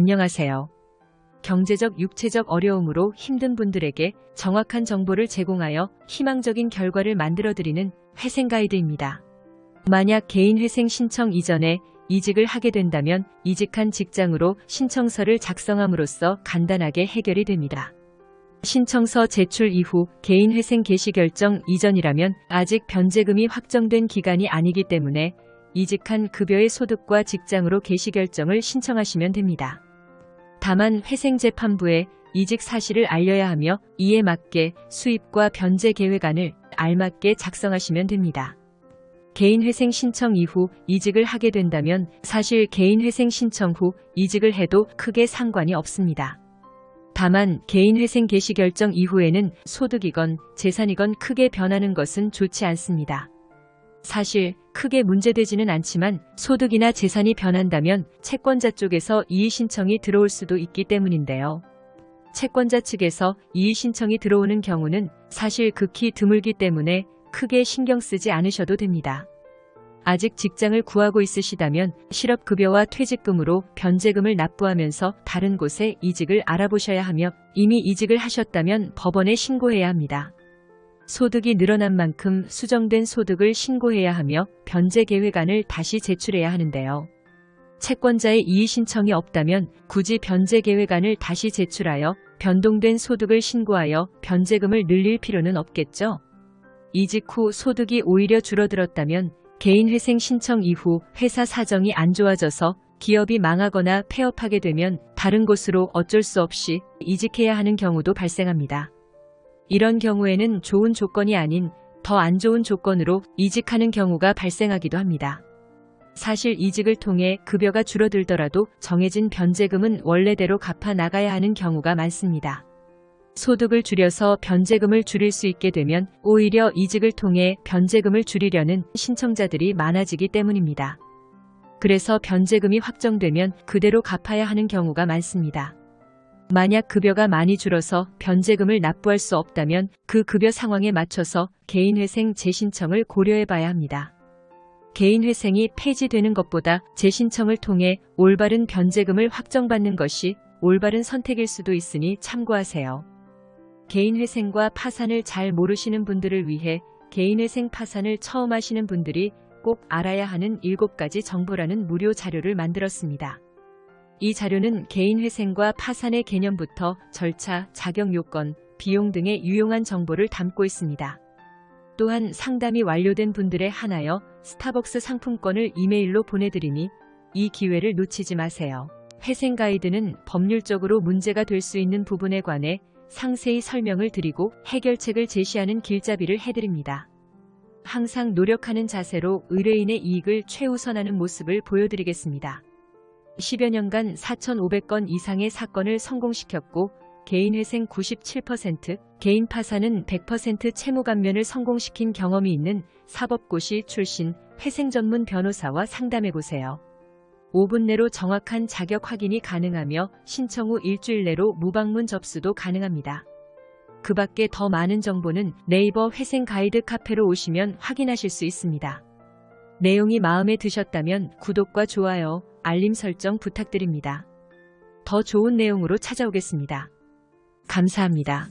안녕하세요. 경제적, 육체적 어려움으로 힘든 분들에게 정확한 정보를 제공하여 희망적인 결과를 만들어드리는 회생 가이드입니다. 만약 개인 회생 신청 이전에 이직을 하게 된다면 이직한 직장으로 신청서를 작성함으로써 간단하게 해결이 됩니다. 신청서 제출 이후 개인 회생 개시 결정 이전이라면 아직 변제금이 확정된 기간이 아니기 때문에 이직한 급여의 소득과 직장으로 개시 결정을 신청하시면 됩니다. 다만 회생재판부에 이직 사실을 알려야 하며 이에 맞게 수입과 변제 계획안을 알맞게 작성하시면 됩니다. 개인 회생 신청 이후 이직을 하게 된다면 사실 개인 회생 신청 후 이직을 해도 크게 상관이 없습니다. 다만 개인 회생 개시 결정 이후에는 소득이건 재산이건 크게 변하는 것은 좋지 않습니다. 사실 크게 문제되지는 않지만 소득이나 재산이 변한다면 채권자 쪽에서 이의 신청이 들어올 수도 있기 때문인데요. 채권자 측에서 이의 신청이 들어오는 경우는 사실 극히 드물기 때문에 크게 신경 쓰지 않으셔도 됩니다. 아직 직장을 구하고 있으시다면 실업급여와 퇴직금으로 변제금을 납부하면서 다른 곳에 이직을 알아보셔야 하며 이미 이직을 하셨다면 법원에 신고해야 합니다. 소득이 늘어난 만큼 수정된 소득을 신고해야 하며 변제 계획안을 다시 제출해야 하는데요. 채권자의 이의 신청이 없다면 굳이 변제 계획안을 다시 제출하여 변동된 소득을 신고하여 변제금을 늘릴 필요는 없겠죠. 이직 후 소득이 오히려 줄어들었다면 개인 회생 신청 이후 회사 사정이 안 좋아져서 기업이 망하거나 폐업하게 되면 다른 곳으로 어쩔 수 없이 이직해야 하는 경우도 발생합니다. 이런 경우에는 좋은 조건이 아닌 더 안 좋은 조건으로 이직하는 경우가 발생하기도 합니다. 사실 이직을 통해 급여가 줄어들더라도 정해진 변제금은 원래대로 갚아 나가야 하는 경우가 많습니다. 소득을 줄여서 변제금을 줄일 수 있게 되면 오히려 이직을 통해 변제금을 줄이려는 신청자들이 많아지기 때문입니다. 그래서 변제금이 확정되면 그대로 갚아야 하는 경우가 많습니다. 만약 급여가 많이 줄어서 변제금을 납부할 수 없다면 그 급여 상황에 맞춰서 개인회생 재신청을 고려해 봐야 합니다. 개인회생이 폐지되는 것보다 재신청을 통해 올바른 변제금을 확정받는 것이 올바른 선택일 수도 있으니 참고하세요. 개인회생과 파산을 잘 모르시는 분들을 위해 개인회생 파산을 처음 하시는 분들이 꼭 알아야 하는 7가지 정보라는 무료 자료를 만들었습니다. 이 자료는 개인회생과 파산의 개념부터 절차, 자격 요건, 비용 등의 유용한 정보를 담고 있습니다. 또한 상담이 완료된 분들에 한하여 스타벅스 상품권을 이메일로 보내드리니 이 기회를 놓치지 마세요. 회생 가이드는 법률적으로 문제가 될 수 있는 부분에 관해 상세히 설명을 드리고 해결책을 제시하는 길잡이를 해드립니다. 항상 노력하는 자세로 의뢰인의 이익을 최우선하는 모습을 보여드리겠습니다. 10여 년간 4,500건 이상의 사건을 성공시켰고 개인회생 97%, 개인 파산은 100% 채무 감면을 성공시킨 경험이 있는 사법고시 출신 회생 전문 변호사와 상담해보세요. 5분 내로 정확한 자격 확인이 가능하며 신청 후 일주일 내로 무방문 접수도 가능합니다. 그 밖에 더 많은 정보는 네이버 회생 가이드 카페로 오시면 확인하실 수 있습니다. 내용이 마음에 드셨다면 구독과 좋아요, 알림 설정 부탁드립니다. 더 좋은 내용으로 찾아오겠습니다. 감사합니다.